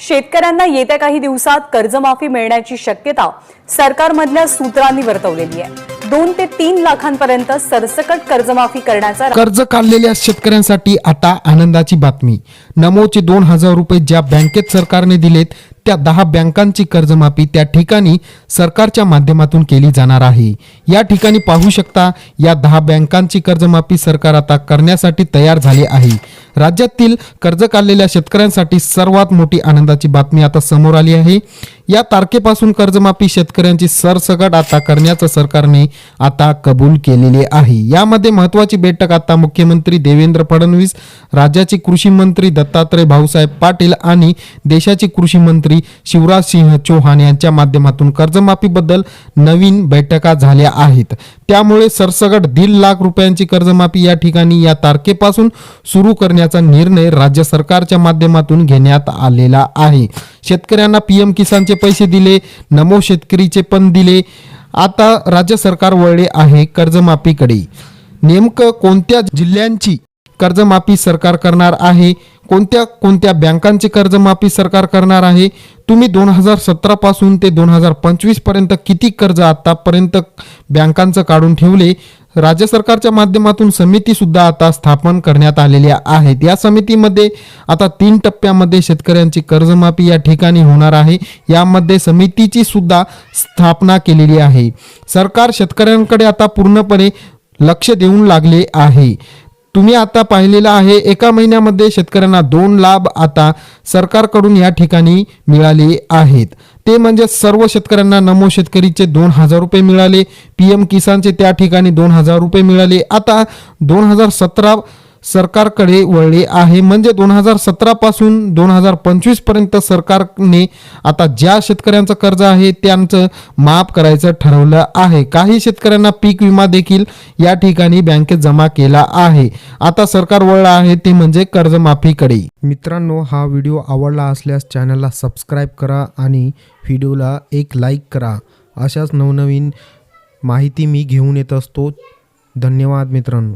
शेतकऱ्यांना येत्या काही दिवसात कर्जमाफी मिळण्याची शक्यता सरकारमधल्या सूत्रांनी वर्तवलेली आहे. दोन ते तीन लाखांपर्यंत सरसकट कर्जमाफी करण्याचा कर्ज काढलेल्या शेतकऱ्यांसाठी आता आनंदाची बातमी. नमोचे दोन हजार रुपये ज्या बँकेत सरकारने दिलेत त्या दहा बँकांची कर्जमाफी त्या ठिकाणी सरकारच्या माध्यमातून केली जाणार आहे. या ठिकाणी पाहू शकता या दहा बँकांची कर्जमाफी सरकार आता करण्यासाठी तयार झाले आहे. राज्यातील कर्ज काढलेल्या शेतकऱ्यांसाठी सर्वात मोठी आनंदाची बातमी आता समोर आली आहे. या तारखेपासून कर्जमाफी शेतकऱ्यांची सरसकट आता करण्याचं सरकारने आता कबूल केलेले आहे. यामध्ये महत्वाची बैठक आता मुख्यमंत्री देवेंद्र फडणवीस राज्याचे कृषी मंत्री दत्तात्रय भाऊसाहेब पाटील आणि देशाचे कृषी मंत्री शिवराज सिंह चौहान यांच्या माध्यमातून कर्जमाफीबद्दल नवीन बैठका झाल्या आहेत. त्यामुळे सरसगट दीड लाख रुपयांची कर्जमाफी या ठिकाणी या तारखेपासून सुरू करण्याचा निर्णय राज्य सरकारच्या माध्यमातून घेण्यात आलेला आहे. शेतकऱ्यांना पीएम किसानचे पैसे दिले नमो शेतकरीचे पण दिले. आता राज्य सरकार वळले आहे कर्जमाफीकडे. नेमकं कोणत्या जिल्ह्यांची कर्जमाफी सरकार करणार आहे? कोणत्या कोणत्या बँकांची कर्जमाफी सरकार करणार आहे? तुम्ही दोन हजार सतरा पासून ते दोन हजार पंचवीसपर्यंत किती कर्ज आतापर्यंत बँकांचं काढून ठेवले? राज्य सरकारच्या माध्यमातून समिती सुद्धा आता स्थापन करण्यात आलेल्या आहेत. या समितीमध्ये आता तीन टप्प्यामध्ये शेतकऱ्यांची कर्जमाफी या ठिकाणी होणार आहे. यामध्ये समितीची सुद्धा स्थापना केलेली आहे. सरकार शेतकऱ्यांकडे आता पूर्णपणे लक्ष देऊन लागले आहे. तुम्ही आता पाहिलेलं आहे एका महिन्यामध्ये शेतकऱ्यांना दोन लाभ आता सरकारकडून या ठिकाणी मिळाले आहेत. ते म्हणजे सर्व शेतकऱ्यांना नमो शेतकरीचे दोन हजार रुपये मिळाले पी एम किसानचे त्या ठिकाणी दोन हजार रुपये मिळाले. आता दोन हजार सतरा सरकारकडे वळले आहे. म्हणजे दोन हजार सतरा पासून दोन हजार पंचवीसपर्यंत सरकारने आता ज्या शेतकऱ्यांचं कर्ज आहे त्यांचं माफ करायचं ठरवलं आहे. काही शेतकऱ्यांना पीक विमा देखील या ठिकाणी बँकेत जमा केला आहे. आता सरकार वळलं आहे ते म्हणजे कर्जमाफीकडे. मित्रांनो हा व्हिडिओ आवडला असल्यास चॅनलला सबस्क्राईब करा आणि व्हिडिओला एक लाईक करा. अशाच नवनवीन माहिती मी घेऊन येत असतो. धन्यवाद मित्रांनो.